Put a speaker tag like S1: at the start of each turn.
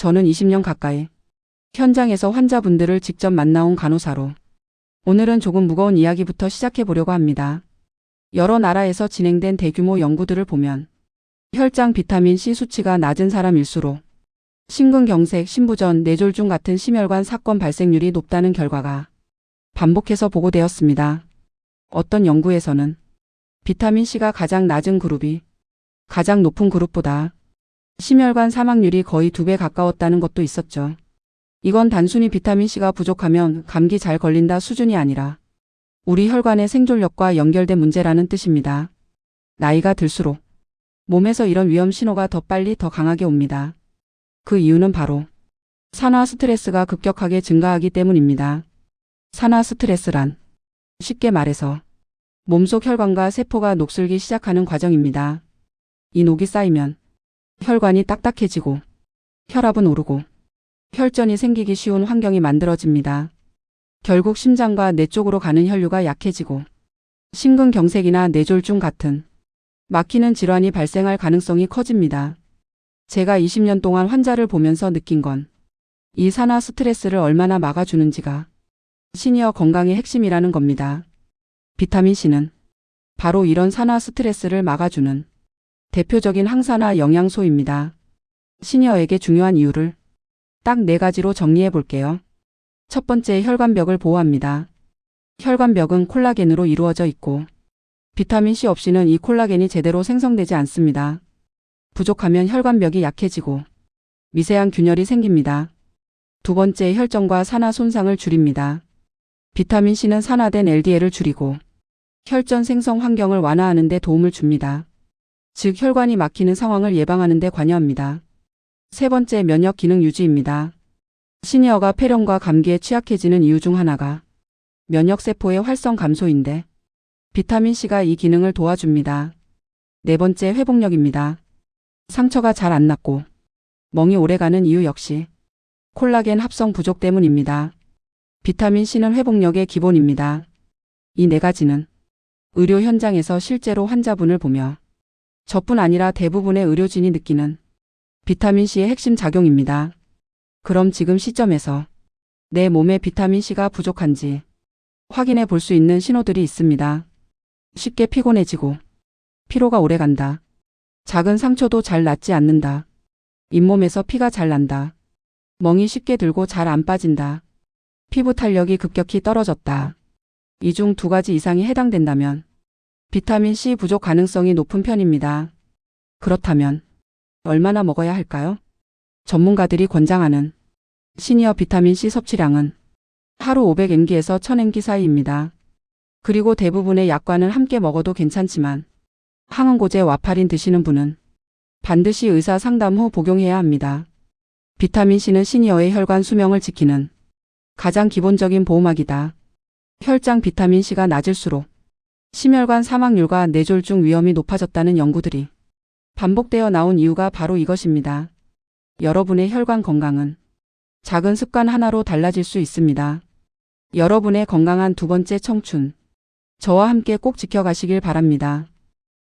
S1: 저는 20년 가까이 현장에서 환자분들을 직접 만나온 간호사로 오늘은 조금 무거운 이야기부터 시작해 보려고 합니다. 여러 나라에서 진행된 대규모 연구들을 보면 혈장 비타민 C 수치가 낮은 사람일수록 심근경색, 신부전, 뇌졸중 같은 심혈관 사건 발생률이 높다는 결과가 반복해서 보고되었습니다. 어떤 연구에서는 비타민 C가 가장 낮은 그룹이 가장 높은 그룹보다 심혈관 사망률이 거의 두 배 가까웠다는 것도 있었죠. 이건 단순히 비타민 C가 부족하면 감기 잘 걸린다 수준이 아니라 우리 혈관의 생존력과 연결된 문제라는 뜻입니다. 나이가 들수록 몸에서 이런 위험 신호가 더 빨리 더 강하게 옵니다. 그 이유는 바로 산화 스트레스가 급격하게 증가하기 때문입니다. 산화 스트레스란 쉽게 말해서 몸속 혈관과 세포가 녹슬기 시작하는 과정입니다. 이 녹이 쌓이면 혈관이 딱딱해지고 혈압은 오르고 혈전이 생기기 쉬운 환경이 만들어집니다. 결국 심장과 뇌 쪽으로 가는 혈류가 약해지고 심근경색이나 뇌졸중 같은 막히는 질환이 발생할 가능성이 커집니다. 제가 20년 동안 환자를 보면서 느낀 건 이 산화 스트레스를 얼마나 막아주는지가 시니어 건강의 핵심이라는 겁니다. 비타민 C는 바로 이런 산화 스트레스를 막아주는 대표적인 항산화 영양소입니다. 시니어에게 중요한 이유를 딱 네 가지로 정리해 볼게요. 첫 번째 혈관벽을 보호합니다. 혈관벽은 콜라겐으로 이루어져 있고 비타민 C 없이는 이 콜라겐이 제대로 생성되지 않습니다. 부족하면 혈관벽이 약해지고 미세한 균열이 생깁니다. 두 번째 혈전과 산화 손상을 줄입니다. 비타민 C는 산화된 LDL을 줄이고 혈전 생성 환경을 완화하는 데 도움을 줍니다. 즉 혈관이 막히는 상황을 예방하는 데 관여합니다. 세 번째 면역 기능 유지입니다. 시니어가 폐렴과 감기에 취약해지는 이유 중 하나가 면역 세포의 활성 감소인데 비타민 C가 이 기능을 도와줍니다. 네 번째 회복력입니다. 상처가 잘 안 낫고 멍이 오래가는 이유 역시 콜라겐 합성 부족 때문입니다. 비타민 C는 회복력의 기본입니다. 이 네 가지는 의료 현장에서 실제로 환자분을 보며 저뿐 아니라 대부분의 의료진이 느끼는 비타민 C의 핵심 작용입니다. 그럼 지금 시점에서 내 몸에 비타민 C가 부족한지 확인해 볼 수 있는 신호들이 있습니다. 쉽게 피곤해지고 피로가 오래 간다. 작은 상처도 잘 낫지 않는다. 잇몸에서 피가 잘 난다. 멍이 쉽게 들고 잘 안 빠진다. 피부 탄력이 급격히 떨어졌다. 이 중 두 가지 이상이 해당된다면 비타민 C 부족 가능성이 높은 편입니다. 그렇다면 얼마나 먹어야 할까요? 전문가들이 권장하는 시니어 비타민 C 섭취량은 하루 500mg에서 1000mg 사이입니다. 그리고 대부분의 약과는 함께 먹어도 괜찮지만 항응고제 와파린 드시는 분은 반드시 의사 상담 후 복용해야 합니다. 비타민 C는 시니어의 혈관 수명을 지키는 가장 기본적인 보호막이다. 혈장 비타민 C가 낮을수록 심혈관 사망률과 뇌졸중 위험이 높아졌다는 연구들이 반복되어 나온 이유가 바로 이것입니다. 여러분의 혈관 건강은 작은 습관 하나로 달라질 수 있습니다. 여러분의 건강한 두 번째 청춘. 저와 함께 꼭 지켜가시길 바랍니다.